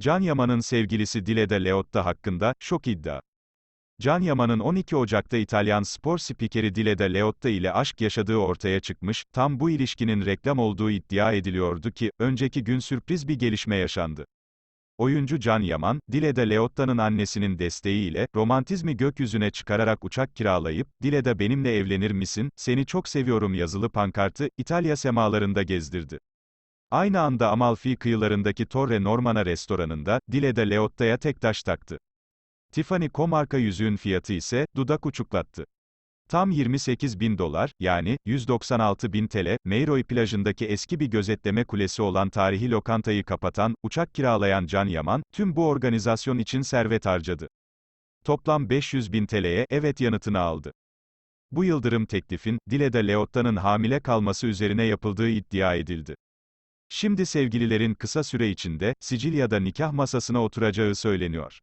Can Yaman'ın sevgilisi Dilede Leotta hakkında, şok iddia. Can Yaman'ın 12 Ocak'ta İtalyan spor spikeri Dilede Leotta ile aşk yaşadığı ortaya çıkmış, tam bu ilişkinin reklam olduğu iddia ediliyordu ki, önceki gün sürpriz bir gelişme yaşandı. Oyuncu Can Yaman, Dilede Leotta'nın annesinin desteğiyle, romantizmi gökyüzüne çıkararak uçak kiralayıp, Dilede benimle evlenir misin, seni çok seviyorum yazılı pankartı, İtalya semalarında gezdirdi. Aynı anda Amalfi kıyılarındaki Torre Normana restoranında, Dilede Leotta'ya tek taş taktı. Tiffany Co marka yüzüğün fiyatı ise, dudak uçuklattı. Tam 28 bin dolar, yani, 196 bin TL, Meiroi plajındaki eski bir gözetleme kulesi olan tarihi lokantayı kapatan, uçak kiralayan Can Yaman, tüm bu organizasyon için servet harcadı. Toplam 500 bin TL'ye evet yanıtını aldı. Bu yıldırım teklifin, Dilede Leotta'nın hamile kalması üzerine yapıldığı iddia edildi. Şimdi sevgililerin kısa süre içinde, Sicilya'da nikah masasına oturacağı söyleniyor.